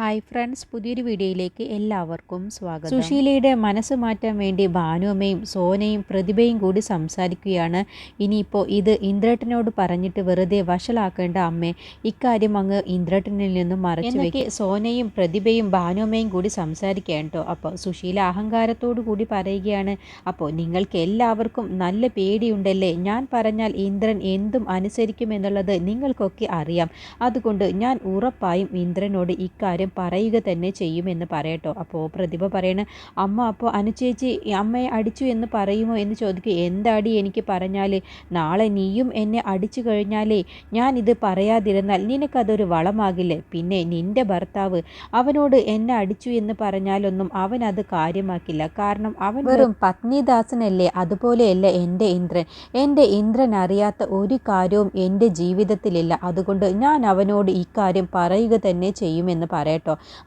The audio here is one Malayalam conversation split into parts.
ഹായ് ഫ്രണ്ട്സ് പുതിയൊരു വീഡിയോയിലേക്ക് എല്ലാവർക്കും സ്വാഗതം. സുശീലയുടെ മനസ്സ് മാറ്റാൻ വേണ്ടി ഭാനുവമ്മയും സോനയും പ്രതിഭയും കൂടി സംസാരിക്കുകയാണ്. ഇനിയിപ്പോൾ ഇത് ഇന്ദ്രേട്ടനോട് പറഞ്ഞിട്ട് വെറുതെ വഷളാക്കേണ്ട അമ്മേ ഇക്കാര്യം അങ്ങ് ഇന്ദ്രേട്ടനിൽ നിന്നും മറച്ചു വെക്കി. സോനയും പ്രതിഭയും ഭാനുവമ്മയും കൂടി സംസാരിക്കുകയാണ് കേട്ടോ. അപ്പോൾ സുശീല അഹങ്കാരത്തോടു കൂടി പറയുകയാണ് അപ്പോൾ നിങ്ങൾക്ക് എല്ലാവർക്കും നല്ല പേടിയുണ്ടല്ലേ? ഞാൻ പറഞ്ഞാൽ ഇന്ദ്രൻ എന്തും അനുസരിക്കുമെന്നുള്ളത് നിങ്ങൾക്കൊക്കെ അറിയാം. അതുകൊണ്ട് ഞാൻ ഉറപ്പായും ഇന്ദ്രനോട് ഇക്കാര്യം പറയുക തന്നെ ചെയ്യുമെന്ന് പറയട്ടോ. അപ്പോൾ പ്രതിഭ പറയണ അമ്മ അപ്പോൾ അനുചേച്ചി അമ്മയെ അടിച്ചു എന്ന് പറയുമോ? എന്ന് ചോദിക്കും എന്താടി എനിക്ക് പറഞ്ഞാൽ നാളെ നീയും എന്നെ അടിച്ചു കഴിഞ്ഞാലേ ഞാൻ ഇത് പറയാതിരുന്നാൽ നിനക്കതൊരു വളമാകില്ലേ? പിന്നെ നിന്റെ ഭർത്താവ് അവനോട് എന്നെ അടിച്ചു എന്ന് പറഞ്ഞാലൊന്നും അവൻ അത് കാര്യമാക്കില്ല. കാരണം അവൻ വെറും പത്നിദാസനല്ലേ? അതുപോലെയല്ല എന്റെ ഇന്ദ്രൻ. എന്റെ ഇന്ദ്രൻ അറിയാത്ത ഒരു കാര്യവും എന്റെ ജീവിതത്തിലില്ല. അതുകൊണ്ട് ഞാൻ അവനോട് ഇക്കാര്യം പറയുക തന്നെ ചെയ്യുമെന്ന് പറയട്ടോ.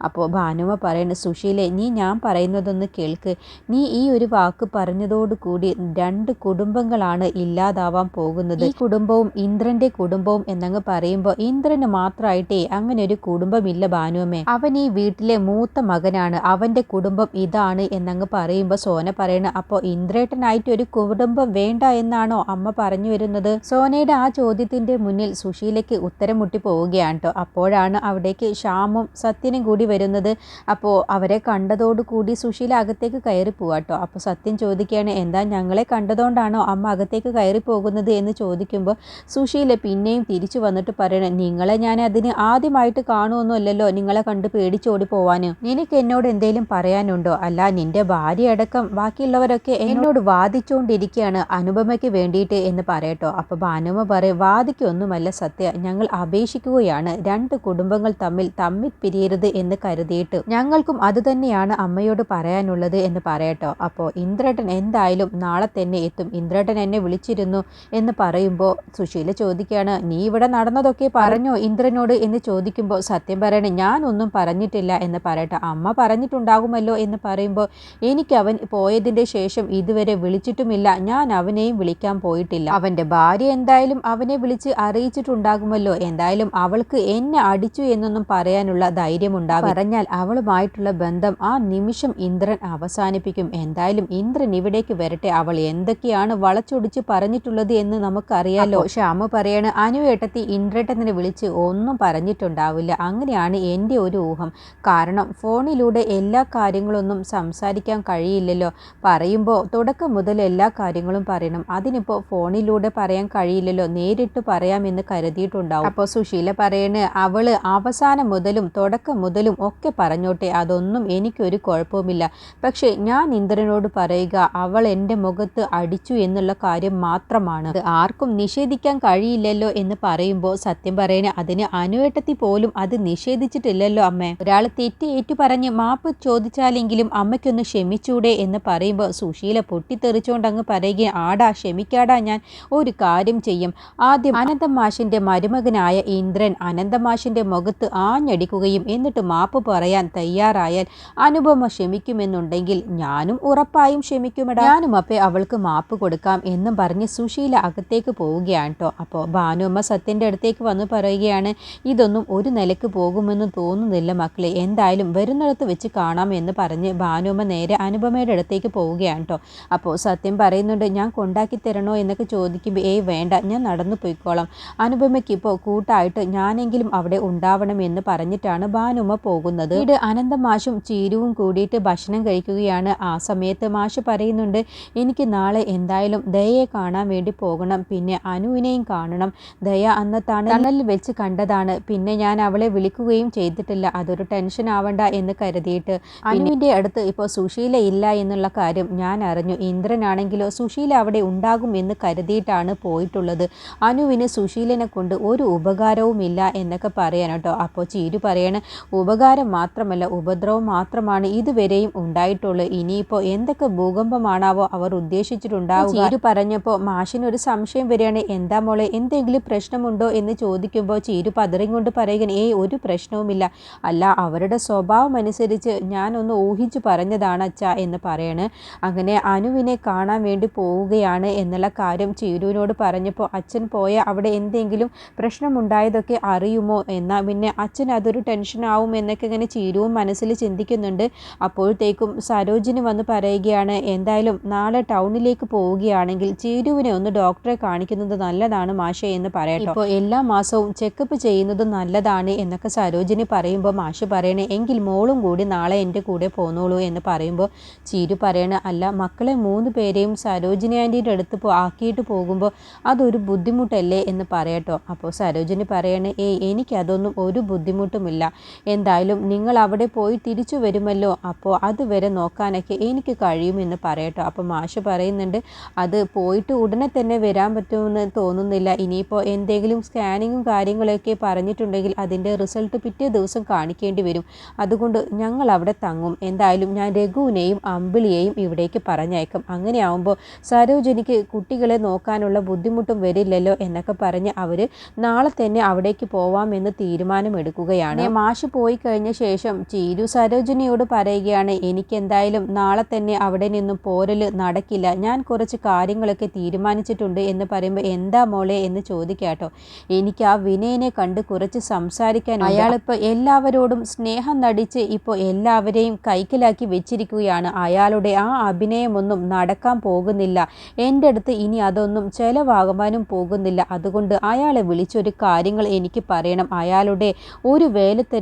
അപ്പോൾ ഭാനുമ പറയുന്നു സുശീലെ നീ ഞാൻ പറയുന്നതൊന്ന് കേൾക്ക്. നീ ഈ ഒരു വാക്ക് പറഞ്ഞതോടുകൂടി രണ്ട് കുടുംബങ്ങളാണ് ഇല്ലാതാവാൻ പോകുന്നത്. ഈ കുടുംബവും ഇന്ദ്രന്റെ കുടുംബവും എന്നങ്ങ് പറയുമ്പോൾ ഇന്ദ്രന് മാത്രമായിട്ടേ അങ്ങനെ ഒരു കുടുംബമില്ല ഭാനുവമ്മേ. അവൻ ഈ വീട്ടിലെ മൂത്ത മകനാണ്. അവന്റെ കുടുംബം ഇതാണ് എന്നങ്ങ് പറയുമ്പോൾ സോന പറയണ അപ്പോൾ ഇന്ദ്രേട്ടനായിട്ട് ഒരു കുടുംബം വേണ്ട എന്നാണോ അമ്മ പറഞ്ഞു വരുന്നത്? സോനയുടെ ആ ചോദ്യത്തിന്റെ മുന്നിൽ സുശീലയ്ക്ക് ഉത്തരം മുട്ടി പോവുകയാണ് കേട്ടോ അപ്പോഴാണ് അവിടേക്ക് ശ്യാമും സത്യനും കൂടി വരുന്നത്. അപ്പോൾ അവരെ കണ്ടതോടുകൂടി സുശീല അകത്തേക്ക് കയറി പോവാട്ടോ അപ്പോൾ സത്യം ചോദിക്കുകയാണ് എന്താ ഞങ്ങളെ കണ്ടതുകൊണ്ടാണോ അമ്മ അകത്തേക്ക് കയറി പോകുന്നത്? എന്ന് ചോദിക്കുമ്പോൾ സുശീല പിന്നെയും തിരിച്ചു വന്നിട്ട് പറയണം നിങ്ങളെ ഞാൻ അതിന് ആദ്യമായിട്ട് കാണുമൊന്നുമല്ലല്ലോ നിങ്ങളെ കണ്ട് പേടിച്ചോടി പോവാൻ നിനക്ക് എന്നോട് എന്തെങ്കിലും പറയാനുണ്ടോ? അല്ല നിന്റെ ഭാര്യ അടക്കം ബാക്കിയുള്ളവരൊക്കെ എന്നോട് വാദിച്ചുകൊണ്ടിരിക്കുകയാണ് അനുപമയ്ക്ക് വേണ്ടിയിട്ട് എന്ന് പറയട്ടോ അപ്പോൾ ഭാനുമ പറയും വാദിക്കൊന്നുമല്ല സത്യ. ഞങ്ങൾ അപേക്ഷിക്കുകയാണ്. രണ്ട് കുടുംബങ്ങൾ തമ്മിൽ തമ്മിൽ പിരിയരുത് എന്ന് കരുതിയിട്ട്. ഞങ്ങൾക്കും അതുതന്നെയാണ് അമ്മയോട് പറയാനുള്ളത് എന്ന് പറയട്ടോ. അപ്പോൾ ഇന്ദ്രേട്ടൻ എന്തായാലും നാളെ തന്നെ എത്തും. ഇന്ദ്രേട്ടൻ എന്നെ വിളിച്ചിരുന്നു എന്ന് പറയുമ്പോൾ സുശീല ചോദിക്കുകയാണ് നീ ഇവിടെ നടന്നതൊക്കെ പറഞ്ഞോ ഇന്ദ്രനോട്? എന്ന് ചോദിക്കുമ്പോൾ സത്യം പറയണേ ഞാനൊന്നും പറഞ്ഞിട്ടില്ല എന്ന് പറയട്ടെ. അമ്മ പറഞ്ഞിട്ടുണ്ടാകുമല്ലോ എന്ന് പറയുമ്പോൾ എനിക്ക് അവൻ പോയതിന്റെ ശേഷം ഇതുവരെ വിളിച്ചിട്ടുമില്ല. ഞാൻ അവനെയും വിളിക്കാൻ പോയിട്ടില്ല. അവന്റെ ഭാര്യ എന്തായാലും അവനെ വിളിച്ച് അറിയിച്ചിട്ടുണ്ടാകുമല്ലോ. എന്തായാലും അവൾക്ക് എന്നെ അടിച്ചു എന്നൊന്നും പറയാനുള്ള ധൈര്യമുണ്ടാകും പറഞ്ഞാൽ അവളുമായിട്ടുള്ള ബന്ധം ആ നിമിഷം ഇന്ദ്രൻ അവസാനിപ്പിക്കും. എന്തായാലും ഇന്ദ്രൻ ഇവിടേക്ക് വരട്ടെ. അവൾ എന്തൊക്കെയാണ് വളച്ചൊടിച്ച് പറഞ്ഞിട്ടുള്ളത് എന്ന് നമുക്കറിയാലോ. ശ്യാമ പറയാണ് അനുവേട്ടത്തി ഇന്ദ്രേട്ടനെ വിളിച്ച് ഒന്നും പറഞ്ഞിട്ടുണ്ടാവില്ല. അങ്ങനെയാണ് എന്റെ ഒരു ഊഹം. കാരണം ഫോണിലൂടെ എല്ലാ കാര്യങ്ങളൊന്നും സംസാരിക്കാൻ കഴിയില്ലല്ലോ. പറയുമ്പോൾ തുടക്കം മുതൽ എല്ലാ കാര്യങ്ങളും പറയണം. അതിനിപ്പോൾ ഫോണിലൂടെ പറയാൻ കഴിയില്ലല്ലോ. നേരിട്ട് പറയാമെന്ന് കരുതിയിട്ടുണ്ടാവും. അപ്പോൾ സുശീല പറയണ് അവൾ അവസാനം മുതലും തുടക്കം മുതലും ഒക്കെ പറഞ്ഞോട്ടെ അതൊന്നും എനിക്കൊരു കുഴപ്പവുമില്ല. പക്ഷേ ഞാൻ ഇന്ദ്രനോട് പറയുക അവൾ എന്റെ മുഖത്ത് അടിച്ചു എന്നുള്ള കാര്യം മാത്രമാണ്. ആർക്കും നിഷേധിക്കാൻ കഴിയില്ലല്ലോ എന്ന് പറയുമ്പോൾ സത്യം പറയുന്ന അതിന് അനുവേട്ടത്തി പോലും അത് നിഷേധിച്ചിട്ടില്ലല്ലോ അമ്മ. ഒരാൾ തെറ്റ് ഏറ്റു പറഞ്ഞ് മാപ്പ് ചോദിച്ചാലെങ്കിലും അമ്മയ്ക്കൊന്ന് ക്ഷമിച്ചൂടെ എന്ന് പറയുമ്പോൾ സുശീല പൊട്ടിത്തെറിച്ചുകൊണ്ട് അങ്ങ് പറയുകയും ആടാ ക്ഷമിക്കാടാ ഞാൻ ഒരു കാര്യം ചെയ്യും. ആദ്യം അനന്തമാഷിന്റെ മരുമകനായ ഇന്ദ്രൻ അനന്തമാഷിന്റെ മുഖത്ത് ആഞ്ഞടിക്കുകയും എന്നിട്ട് മാപ്പ് പറയാൻ തയ്യാറായാൽ അനുപമ ക്ഷമിക്കുമെന്നുണ്ടെങ്കിൽ ഞാനും ഉറപ്പായും ക്ഷമിക്കുമെടാ. ഞാനും അപ്പേ അവൾക്ക് മാപ്പ് കൊടുക്കാം എന്നും പറഞ്ഞ് സുശീല അകത്തേക്ക് പോവുകയാണ് കേട്ടോ അപ്പോൾ ഭാനുമ്മ സത്യന്റെ അടുത്തേക്ക് വന്ന് പറയുകയാണ് ഇതൊന്നും ഒരു നിലയ്ക്ക് പോകുമെന്ന് തോന്നുന്നില്ല മക്കളെ. എന്തായാലും വരുന്നിടത്ത് വെച്ച് കാണാം എന്ന് പറഞ്ഞ് ഭാനുമ്മ നേരെ അനുപമയുടെ അടുത്തേക്ക് പോവുകയാണ് കേട്ടോ അപ്പോൾ സത്യം പറയുന്നുണ്ട് ഞാൻ കൊണ്ടാക്കി തരണോ എന്നൊക്കെ ചോദിക്കുമ്പോൾ ഏയ് വേണ്ട ഞാൻ നടന്നു പോയിക്കോളാം. അനുപമയ്ക്ക് ഇപ്പോൾ കൂട്ടായിട്ട് ഞാനെങ്കിലും അവിടെ ഉണ്ടാവണം എന്ന് പറഞ്ഞിട്ടാണ് ഭാനുമ്മ പോകുന്നത്. വീട് അനന്തമാഷും ചീരുവും കൂടിയിട്ട് ഭക്ഷണം കഴിക്കുകയാണ്. ആ സമയത്ത് മാഷ് പറയുന്നുണ്ട് എനിക്ക് നാളെ എന്തായാലും ദയയെ കാണാൻ വേണ്ടി പോകണം. പിന്നെ അനുവിനെയും കാണണം. ദയ അന്നത്താണ് തണലിൽ വെച്ച് കണ്ടതാണ്. പിന്നെ ഞാൻ അവളെ വിളിക്കുകയും ചെയ്തിട്ടില്ല. അതൊരു ടെൻഷൻ ആവണ്ട എന്ന് കരുതിയിട്ട്. അനുവിന്റെ അടുത്ത് ഇപ്പോൾ സുശീല ഇല്ല എന്നുള്ള കാര്യം ഞാൻ അറിഞ്ഞു. ഇന്ദ്രനാണെങ്കിലോ സുശീല അവിടെ ഉണ്ടാകും എന്ന് കരുതിയിട്ടാണ് പോയിട്ടുള്ളത്. അനുവിന് സുശീലനെ കൊണ്ട് ഒരു ഉപകാരവുമില്ല എന്നൊക്കെ പറയാൻ അപ്പോൾ ചീരു പറയണ ഉപകാരം മാത്രമല്ല ഉപദ്രവം മാത്രമാണ് ഇതുവരെയും ഉണ്ടായിട്ടുള്ളത് ഇനിയിപ്പോൾ എന്തൊക്കെ ഭൂകമ്പമാണാവോ അവർ ഉദ്ദേശിച്ചിട്ടുണ്ടാവുക? ചീരു പറഞ്ഞപ്പോൾ മാഷിനൊരു സംശയം വരികയാണ്. എന്താ മോളെ എന്തെങ്കിലും പ്രശ്നമുണ്ടോ എന്ന് ചോദിക്കുമ്പോൾ ചീരു പതറിയും കൊണ്ട് പറയുകയാണ്. ഏയ് ഒരു പ്രശ്നവുമില്ല. അല്ല അവരുടെ സ്വഭാവം അനുസരിച്ച് ഞാനൊന്ന് ഊഹിച്ചു പറഞ്ഞതാണ് അച്ഛ എന്ന് പറയണ്. അങ്ങനെ അനുവിനെ കാണാൻ വേണ്ടി പോവുകയാണ് എന്നുള്ള കാര്യം ചീരുവിനോട് പറഞ്ഞപ്പോൾ അച്ഛൻ പോയ അവിടെ എന്തെങ്കിലും പ്രശ്നമുണ്ടായതൊക്കെ അറിയുമോ? എന്നാൽ പിന്നെ അച്ഛൻ അതൊരു ടെൻഷൻ പ്രശ്നമാവും എന്നൊക്കെ ഇങ്ങനെ ചീരുവും മനസ്സിൽ ചിന്തിക്കുന്നുണ്ട്. അപ്പോഴത്തേക്കും സരോജിനി വന്ന് പറയുകയാണ് എന്തായാലും നാളെ ടൗണിലേക്ക് പോവുകയാണെങ്കിൽ ചീരുവിനെ ഒന്ന് ഡോക്ടറെ കാണിക്കുന്നത് നല്ലതാണ് മാഷെ എന്ന് പറയട്ടോ. ഇപ്പോൾ എല്ലാ മാസവും ചെക്കപ്പ് ചെയ്യുന്നത് നല്ലതാണ് എന്നൊക്കെ സരോജിനി പറയുമ്പോൾ മാഷ് പറയണേ എങ്കിൽ മോളും കൂടി നാളെ എന്റെ കൂടെ പോന്നോളൂ എന്ന് പറയുമ്പോൾ ചീരു പറയണ അല്ല മക്കളെ മൂന്ന് പേരെയും സരോജിനി ആന്റീന്റെ അടുത്ത് ആക്കിയിട്ട് പോകുമ്പോൾ അതൊരു ബുദ്ധിമുട്ടല്ലേ എന്ന് പറയട്ടോ. അപ്പോൾ സരോജിനി പറയണേ ഏയ് എനിക്കതൊന്നും ഒരു ബുദ്ധിമുട്ടുമില്ല. എന്തായാലും നിങ്ങൾ അവിടെ പോയി തിരിച്ചു വരുമല്ലോ. അപ്പോൾ അതുവരെ നോക്കാനൊക്കെ എനിക്ക് കഴിയുമെന്ന് പറയട്ടോ. അപ്പോൾ മാഷ് പറയുന്നുണ്ട് അത് പോയിട്ട് ഉടനെ തന്നെ വരാൻ പറ്റുമെന്ന് തോന്നുന്നില്ല. ഇനിയിപ്പോൾ എന്തെങ്കിലും സ്കാനിങ്ങും കാര്യങ്ങളൊക്കെ പറഞ്ഞിട്ടുണ്ടെങ്കിൽ അതിന്റെ റിസൾട്ട് പിറ്റേ ദിവസം കാണിക്കേണ്ടി വരും. അതുകൊണ്ട് ഞങ്ങൾ അവിടെ തങ്ങും. എന്തായാലും ഞാൻ രഘുവിനെയും അമ്പിളിയെയും ഇവിടേക്ക് പറഞ്ഞയക്കും. അങ്ങനെയാവുമ്പോൾ സരോജനിക്ക് കുട്ടികളെ നോക്കാനുള്ള ബുദ്ധിമുട്ടും വരില്ലല്ലോ എന്നൊക്കെ പറഞ്ഞ് അവർ നാളെ തന്നെ അവിടേക്ക് പോവാമെന്ന് തീരുമാനമെടുക്കുകയാണ്. മാഷ് പോയി കഴിഞ്ഞ ശേഷം ചീരു സരോജിനിയോട് പറയുകയാണ് എനിക്കെന്തായാലും നാളെ തന്നെ അവിടെ നിന്നും പോരൽ നടക്കില്ല. ഞാൻ കുറച്ച് കാര്യങ്ങളൊക്കെ തീരുമാനിച്ചിട്ടുണ്ട് എന്ന് പറയുമ്പോൾ എന്താ മോളെ എന്ന് ചോദിക്കാട്ടോ. എനിക്ക് ആ വിനയനെ കണ്ട് കുറച്ച് സംസാരിക്കാൻ അയാളിപ്പോൾ എല്ലാവരോടും സ്നേഹം നടിച്ച് ഇപ്പോൾ എല്ലാവരെയും കൈക്കലാക്കി വെച്ചിരിക്കുകയാണ്. അയാളുടെ ആ അഭിനയമൊന്നും നടക്കാൻ പോകുന്നില്ല. എന്റെ അടുത്ത് ഇനി അതൊന്നും ചെലവാകുവാനും പോകുന്നില്ല. അതുകൊണ്ട് അയാളെ വിളിച്ചൊരു കാര്യങ്ങൾ എനിക്ക് പറയണം. അയാളുടെ ഒരു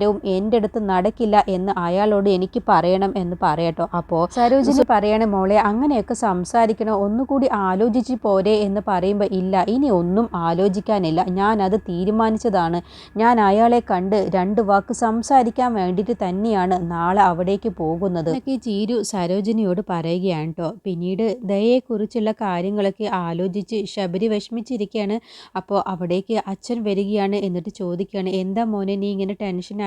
വേലത്തരവും എന്റെ അടുത്ത് നടക്കില്ല എന്ന് അയാളോട് എനിക്ക് പറയണം എന്ന് പറയട്ടോ അപ്പോൾ സരോജിനി പറയണ മോളെ അങ്ങനെയൊക്കെ സംസാരിക്കണോ? ഒന്നുകൂടി ആലോചിച്ച് പോരെ എന്ന് പറയുമ്പോൾ ഇല്ല ഇനി ഒന്നും ആലോചിക്കാനില്ല. ഞാൻ അത് തീരുമാനിച്ചതാണ്. ഞാൻ അയാളെ കണ്ട് രണ്ട് വാക്ക് സംസാരിക്കാൻ വേണ്ടിയിട്ട് തന്നെയാണ് നാളെ അവിടേക്ക് പോകുന്നത്. എന്നൊക്കെ ചീരു സരോജിനിയോട് പറയുകയാണ് കേട്ടോ. പിന്നീട് ദയയെക്കുറിച്ചുള്ള കാര്യങ്ങളൊക്കെ ആലോചിച്ച് ശബരി വിഷമിച്ചിരിക്കുകയാണ്. അപ്പോൾ അവിടേക്ക് അച്ഛൻ വരികയാണ് എന്നിട്ട് ചോദിക്കുകയാണ് എന്താ മോനെ നീ ഇങ്ങനെ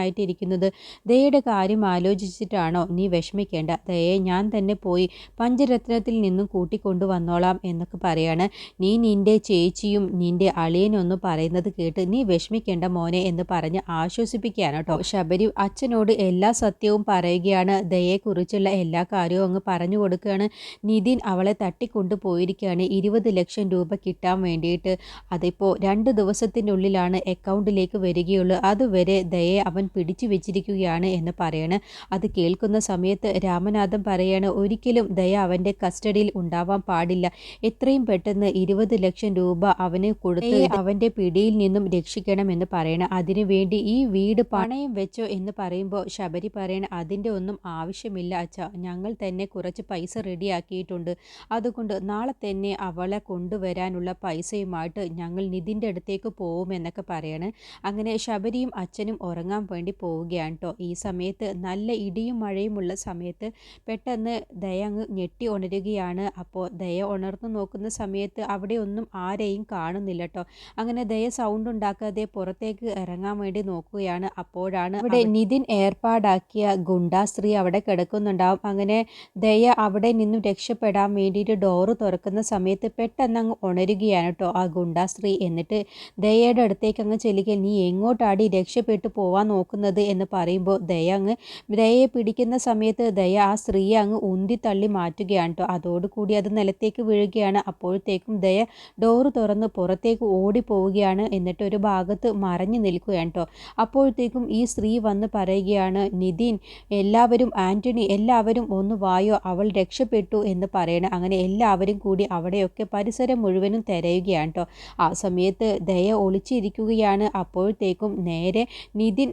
ടെൻഷനായിട്ടിരിക്കുന്നത് ദയയുടെ കാര്യം ആലോചിച്ചിട്ടാണോ നീ വിഷമിക്കേണ്ട? ദയെ ഞാൻ തന്നെ പോയി പഞ്ചരത്നത്തിൽ നിന്നും കൂട്ടിക്കൊണ്ടു വന്നോളാം എന്നൊക്കെ പറയാണ്. നീ നിന്റെ ചേച്ചിയും നിന്റെ അളിയനൊന്നും പറയുന്നത് കേട്ട് നീ വിഷമിക്കേണ്ട മോനെ എന്ന് പറഞ്ഞ് ആശ്വസിപ്പിക്കുകയാണ് കേട്ടോ. ശബരി അച്ഛനോട് എല്ലാ സത്യവും പറയുകയാണ്. ദയെക്കുറിച്ചുള്ള എല്ലാ കാര്യവും അങ്ങ് പറഞ്ഞു കൊടുക്കുകയാണ്. നിതിൻ അവളെ തട്ടിക്കൊണ്ടു പോയിരിക്കുകയാണ് ഇരുപത് ലക്ഷം രൂപ കിട്ടാൻ വേണ്ടിയിട്ട്. അതിപ്പോൾ രണ്ട് ദിവസത്തിനുള്ളിലാണ് അക്കൗണ്ടിലേക്ക് വരികയുള്ളൂ. അതുവരെ ദയെ അവൻ പിടിച്ചു വെച്ചിരിക്കുകയാണ് എന്ന് പറയണ്. അത് കേൾക്കുന്ന സമയത്ത് രാമനാഥൻ പറയാണ് ഒരിക്കലും ദയ അവന്റെ കസ്റ്റഡിയിൽ ഉണ്ടാവാൻ പാടില്ല. എത്രയും പെട്ടെന്ന് ഇരുപത് ലക്ഷം രൂപ അവന് കൊടുത്ത് അവന്റെ പിടിയിൽ നിന്നും രക്ഷിക്കണമെന്ന് പറയണം. അതിനുവേണ്ടി ഈ വീട് പണയം വെച്ചോ എന്ന് പറയുമ്പോൾ ശബരി പറയണ അതിന്റെ ഒന്നും ആവശ്യമില്ല അച്ഛ. ഞങ്ങൾ തന്നെ കുറച്ച് പൈസ റെഡിയാക്കിയിട്ടുണ്ട്. അതുകൊണ്ട് നാളെ തന്നെ അവളെ കൊണ്ടുവരാനുള്ള പൈസയുമായിട്ട് ഞങ്ങൾ നിതിന്റെ അടുത്തേക്ക് പോകുമെന്നൊക്കെ പറയാണ്. അങ്ങനെ ശബരിയും അച്ഛനും ഉറങ്ങാൻ വേണ്ടി പോവുകയാണ് കേട്ടോ ഈ സമയത്ത് നല്ല ഇടിയും മഴയുമുള്ള സമയത്ത് പെട്ടെന്ന് ദയ അങ്ങ് ഞെട്ടി ഉണരുകയാണ്. അപ്പോൾ ദയ ഉണർന്നു നോക്കുന്ന സമയത്ത് അവിടെ ഒന്നും ആരെയും കാണുന്നില്ല കേട്ടോ അങ്ങനെ ദയ സൗണ്ട് ഉണ്ടാക്കാതെ പുറത്തേക്ക് ഇറങ്ങാൻ വേണ്ടി നോക്കുകയാണ്. അപ്പോഴാണ് അവിടെ നിതിൻ ഏർപ്പാടാക്കിയ ഗുണ്ടാ സ്ത്രീ അവിടെ കിടക്കുന്നുണ്ടാവും. അങ്ങനെ ദയ അവിടെ നിന്നും രക്ഷപ്പെടാൻ വേണ്ടിയിട്ട് ഡോറ് തുറക്കുന്ന സമയത്ത് പെട്ടെന്ന് അങ്ങ് ഉണരുകയാണ് കേട്ടോ ആ ഗുണ്ടാ സ്ത്രീ. എന്നിട്ട് ദയയുടെ അടുത്തേക്ക് അങ്ങ് ചെല്ലുക നീ എങ്ങോട്ടാടി രക്ഷപ്പെട്ടു പോവാൻ നോക്കുന്നത് എന്ന് പറയുമ്പോൾ ദയ അങ്ങ് ദയയെ പിടിക്കുന്ന സമയത്ത് ദയ ആ സ്ത്രീയെ അങ്ങ് ഉന്തി തള്ളി മാറ്റുകയാണ് കേട്ടോ. അതോടുകൂടി അത് നിലത്തേക്ക് വീഴുകയാണ്. അപ്പോഴത്തേക്കും ദയ ഡോറ് തുറന്ന് പുറത്തേക്ക് ഓടിപ്പോവുകയാണ്. എന്നിട്ട് ഒരു ഭാഗത്ത് മറഞ്ഞു നിൽക്കുകയാണ് കേട്ടോ. അപ്പോഴത്തേക്കും ഈ സ്ത്രീ വന്ന് പറയുകയാണ് നിതിൻ എല്ലാവരും ആന്റണി എല്ലാവരും ഒന്ന് വായോ. അവൾ രക്ഷപ്പെട്ടു എന്ന് പറയണം. അങ്ങനെ എല്ലാവരും കൂടി അവിടെയൊക്കെ പരിസരം മുഴുവനും തിരയുകയാണ് കേട്ടോ. ആ സമയത്ത് ദയ ഒളിച്ചിരിക്കുകയാണ്. അപ്പോഴത്തേക്കും നേരെ നിതിൻ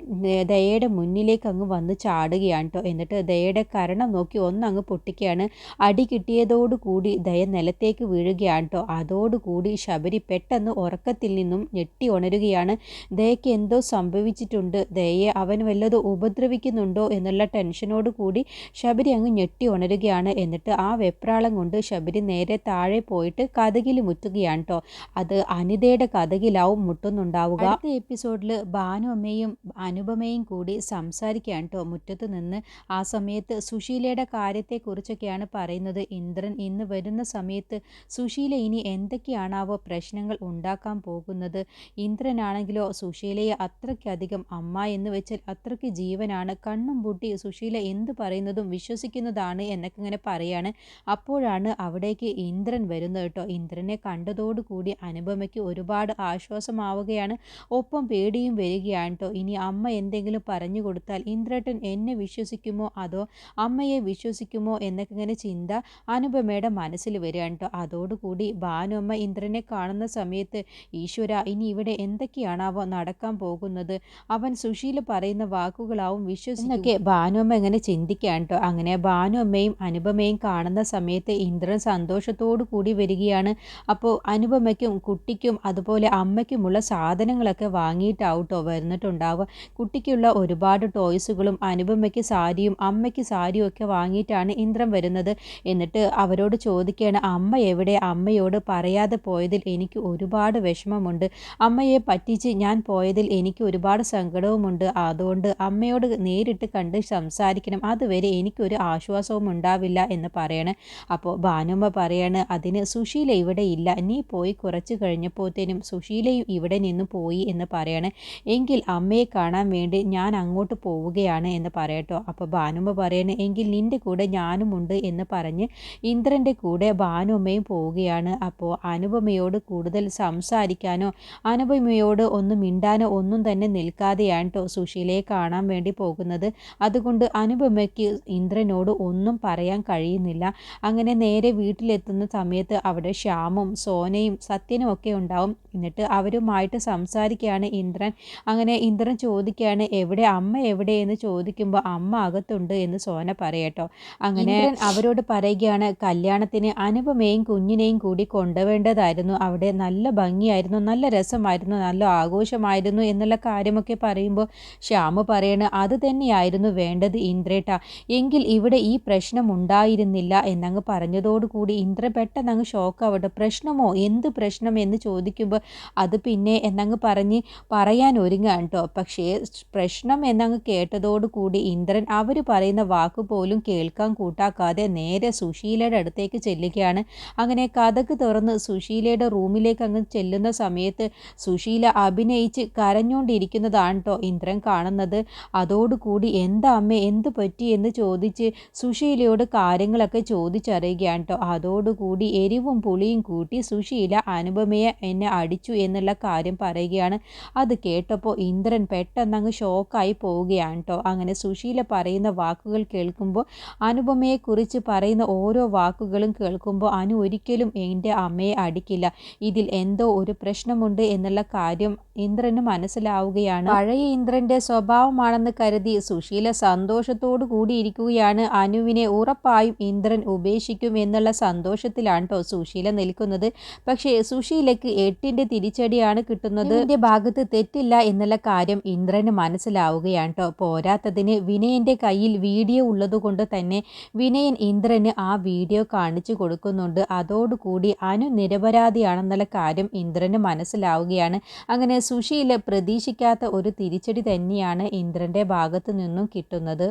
ദയയുടെ മുന്നിലേക്ക് അങ്ങ് വന്ന് ചാടുകയാണ് കേട്ടോ എന്നിട്ട് ദയയുടെ കരണം നോക്കി ഒന്നങ്ങ് പൊട്ടിക്കുകയാണ്. അടി കിട്ടിയതോടുകൂടി ദയ നിലത്തേക്ക് വീഴുകയാണ് കേട്ടോ അതോടുകൂടി ശബരി പെട്ടെന്ന് ഉറക്കത്തിൽ നിന്നും ഞെട്ടി ഉണരുകയാണ്. ദയയ്ക്ക് എന്തോ സംഭവിച്ചിട്ടുണ്ട്. ദയയെ അവൻ വല്ലത് ഉപദ്രവിക്കുന്നുണ്ടോ എന്നുള്ള ടെൻഷനോട് കൂടി ശബരി അങ്ങ് ഞെട്ടി ഉണരുകയാണ്. എന്നിട്ട് ആ വെപ്രാളം കൊണ്ട് ശബരി നേരെ താഴെ പോയിട്ട് കഥകിൽ മുറ്റുകയാണ് കേട്ടോ അത് അനിതയുടെ കഥകിലാവും മുട്ടുന്നുണ്ടാവുക. അടുത്ത എപ്പിസോഡിൽ ഭാനു അമ്മയും അനുപമയും കൂടി സംസാരിക്കുകയാണ് കേട്ടോ. മുറ്റത്ത് നിന്ന് ആ സമയത്ത് സുശീലയുടെ കാര്യത്തെക്കുറിച്ചൊക്കെയാണ് പറയുന്നത്. ഇന്ദ്രൻ ഇന്ന് വരുന്ന സമയത്ത് സുശീല ഇനി എന്തൊക്കെയാണാവോ പ്രശ്നങ്ങൾ ഉണ്ടാക്കാൻ പോകുന്നത്? ഇന്ദ്രനാണെങ്കിലോ സുശീലയെ അത്രയ്ക്കധികം അമ്മ എന്ന് വെച്ചാൽ അത്രയ്ക്ക് ജീവനാണ്. കണ്ണും പൂട്ടി സുശീല എന്ത് പറയുന്നതും വിശ്വസിക്കുന്നതാണ് എന്നൊക്കെ ഇങ്ങനെ പറയാണ്. അപ്പോഴാണ് അവിടേക്ക് ഇന്ദ്രൻ വരുന്നത് കേട്ടോ. ഇന്ദ്രനെ കണ്ടതോടുകൂടി അനുപമയ്ക്ക് ഒരുപാട് ആശ്വാസമാവുകയാണ്. ഒപ്പം പേടിയും വരികയാണ് കേട്ടോ. ഇനി അമ്മ എന്തെങ്കിലും പറഞ്ഞു കൊടുത്താൽ ഇന്ദ്രേട്ടൻ എന്നെ വിശ്വസിക്കുമോ? അതോ അമ്മയെ വിശ്വസിക്കുമോ? എന്നൊക്കെ ഇങ്ങനെ ചിന്ത അനുപമയുടെ മനസ്സിൽ വരികയാണ് കേട്ടോ. അതോടുകൂടി ഭാനുമ്മ ഇന്ദ്രനെ കാണുന്ന സമയത്ത് ഈശ്വര ഇനി ഇവിടെ എന്തൊക്കെയാണാവോ നടക്കാൻ പോകുന്നത്? അവൻ സുശീൽ പറയുന്ന വാക്കുകളാവും വിശ്വസിക്കുന്നൊക്കെ ഭാനുമ്മ എങ്ങനെ ചിന്തിക്കുകയാണ് കേട്ടോ. അങ്ങനെ ഭാനുമ്മയും അനുപമയും കാണുന്ന സമയത്ത് ഇന്ദ്രൻ സന്തോഷത്തോടു കൂടി വരികയാണ്. അപ്പോൾ അനുപമയ്ക്കും കുട്ടിക്കും അതുപോലെ അമ്മയ്ക്കുമുള്ള സാധനങ്ങളൊക്കെ വാങ്ങിയിട്ടാവട്ടോ വരുന്നിട്ടുണ്ടാവുക. കുട്ടിക്കുള്ള ഒരുപാട് ടോയ്സുകളും അനുപമയ്ക്ക് സാരിയും അമ്മയ്ക്ക് സാരിയും ഒക്കെ വാങ്ങിയിട്ടാണ് ഇന്ദ്രം വരുന്നത്. എന്നിട്ട് അവരോട് ചോദിക്കുകയാണ് അമ്മ എവിടെ? അമ്മയോട് പറയാതെ പോയതിൽ എനിക്ക് ഒരുപാട് വിഷമമുണ്ട്. അമ്മയെ പറ്റിച്ച് ഞാൻ പോയതിൽ എനിക്ക് ഒരുപാട് സങ്കടവുമുണ്ട്. അതുകൊണ്ട് അമ്മയോട് നേരിട്ട് കണ്ട് സംസാരിക്കണം. അതുവരെ എനിക്കൊരു ആശ്വാസവും ഉണ്ടാവില്ല എന്ന് പറയണേ. അപ്പോൾ ഭാനുമ്മ പറയാണ് അതിന് സുശീല ഇവിടെ ഇല്ല. നീ പോയി കുറച്ച് കഴിഞ്ഞപ്പോഴത്തേനും സുശീലയും ഇവിടെ നിന്ന് പോയി എന്ന് പറയണേ. എങ്കിൽ അമ്മയെ കാണാൻ വേണ്ടി ഞാൻ അങ്ങോട്ട് പോവുകയാണ് എന്ന് പറയട്ടോ. അപ്പോൾ ഭാനുമ്മ പറയണേ എങ്കിൽ നിന്റെ കൂടെ ഞാനുമുണ്ട് എന്ന് പറഞ്ഞ് ഇന്ദ്രന്റെ കൂടെ ഭാനുമ്മയും പോവുകയാണ്. അപ്പോൾ അനുപമയോട് കൂടുതൽ സംസാരിക്കാനോ അനുപമയോട് ഒന്നും മിണ്ടാനോ ഒന്നും തന്നെ നിൽക്കാതെയാണ് കേട്ടോ സുശീലയെ കാണാൻ വേണ്ടി പോകുന്നത്. അതുകൊണ്ട് അനുപമയ്ക്ക് ഇന്ദ്രനോട് ഒന്നും പറയാൻ കഴിയുന്നില്ല. അങ്ങനെ നേരെ വീട്ടിലെത്തുന്ന സമയത്ത് അവിടെ ശ്യാമും സോനയും സത്യനും ഒക്കെ ഉണ്ടാവും. എന്നിട്ട് അവരുമായിട്ട് സംസാരിക്കുകയാണ് ഇന്ദ്രൻ. അങ്ങനെ ഇന്ദ്രൻ ചോദിക്കുകയാണ് എവിടെ അമ്മ എവിടെ? എന്ന് ചോദിക്കുമ്പോൾ അമ്മ അകത്തുണ്ട് എന്ന് സോന പറയട്ടോ അങ്ങനെ അവരോട് പറയുകയാണ് കല്യാണത്തിന് അനുപമയും കുഞ്ഞിനെയും കൂടി കൊണ്ടുവേണ്ടതായിരുന്നു അവിടെ നല്ല ഭംഗിയായിരുന്നു നല്ല രസമായിരുന്നു നല്ല ആഘോഷമായിരുന്നു എന്നുള്ള കാര്യമൊക്കെ പറയുമ്പോൾ ശ്യാമ പറയണ അത് തന്നെയായിരുന്നു വേണ്ടത് ഇന്ദ്രേട്ട. എങ്കിൽ ഇവിടെ ഈ പ്രശ്നം ഉണ്ടായിരുന്നില്ല എന്നങ്ങ് പറഞ്ഞതോടുകൂടി ഇന്ദ്ര പെട്ടെന്ന് അങ്ങ് ഷോക്ക് ആവട്ടെ. പ്രശ്നമോ? എന്ത് പ്രശ്നം? എന്ന് ചോദിക്കുമ്പോൾ അത് പിന്നെ എന്നങ്ങ് പറഞ്ഞ് പറയാൻ ഒരുങ്ങാണ് കേട്ടോ. പക്ഷേ പ്രശ്നം എന്നങ്ങ് കേട്ടതോടുകൂടി ഇന്ദ്രൻ അവർ പറയുന്ന വാക്ക് പോലും കേൾക്കാൻ കൂട്ടാക്കാതെ നേരെ സുശീലയുടെ അടുത്തേക്ക് ചെല്ലുകയാണ്. അങ്ങനെ കഥക്ക് തുറന്ന് സുശീലയുടെ റൂമിലേക്ക് അങ്ങ് ചെല്ലുന്ന സമയത്ത് സുശീല അഭിനയിച്ച് കരഞ്ഞുകൊണ്ടിരിക്കുന്നതാണ് കേട്ടോ ഇന്ദ്രൻ കാണുന്നത്. അതോടുകൂടി എന്താ അമ്മ എന്ത് പറ്റി? എന്ന് ചോദിച്ച് സുശീലയോട് കാര്യങ്ങളൊക്കെ ചോദിച്ചറിയുകയാണ് കേട്ടോ അതോടുകൂടി എരിവും പുളിയും കൂട്ടി സുശീല അനുപമയെ എന്നെ അടിച്ചു എന്നുള്ള കാര്യം പറയുകയാണ്. അത് കേട്ടപ്പോൾ ഇന്ദ്രൻ പെട്ടെന്ന് അങ്ങ് ഷോക്കായി പോവുകയാണ് കേട്ടോ അങ്ങനെ സുശീല പറയുന്ന വാക്കുകൾ കേൾക്കുമ്പോൾ അനുപമയെക്കുറിച്ച് പറയുന്ന ഓരോ വാക്കുകളും കേൾക്കുമ്പോൾ അനു ഒരിക്കലും എന്റെ അമ്മയെ അടിക്കില്ല. ഇതിൽ എന്തോ ഒരു പ്രശ്നമുണ്ട് എന്നുള്ള കാര്യം ഇന്ദ്രന് മനസ്സിലാവുകയാണ്. പഴയ ഇന്ദ്രന്റെ സ്വഭാവമാണെന്ന് കരുതി സുശീല സന്തോഷത്തോടു കൂടിയിരിക്കുകയാണ് അനുവിനെ ഉറപ്പായും ഇന്ദ്രൻ ഉപേക്ഷിക്കും എന്നുള്ള സന്തോഷത്തിലാണ് കേട്ടോ സുശീല നിൽക്കുന്നത്. പക്ഷേ സുശീലയ്ക്ക് എട്ടിന്റെ തിരിച്ചടിയാണ് കിട്ടുന്നത്. എന്റെ ഭാഗത്ത് തെറ്റില്ല എന്നുള്ള കാര്യം ഇന്ദ്രന് മനസ്സിലാവുകയാണ് കേട്ടോ പോരാത്തതിന് വിനയന്റെ കയ്യിൽ വീഡിയോ ഉള്ളതുകൊണ്ട് തന്നെ വിനയൻ ഇന്ദ്രന് ആ വീഡിയോ കാണിച്ചു കൊടുക്കുന്നുണ്ട്. അതോടുകൂടി അനു നിരപരാധിയാണെന്നുള്ള കാര്യം ഇന്ദ്രന് മനസ്സിലാവുകയാണ്. അങ്ങനെ സുശീല പ്രതീക്ഷിക്കാത്ത ഒരു തിരിച്ചടി തന്നെയാണ് ഇന്ദ്രന്റെ ഭാഗത്തു നിന്നും കിട്ടുന്നത്.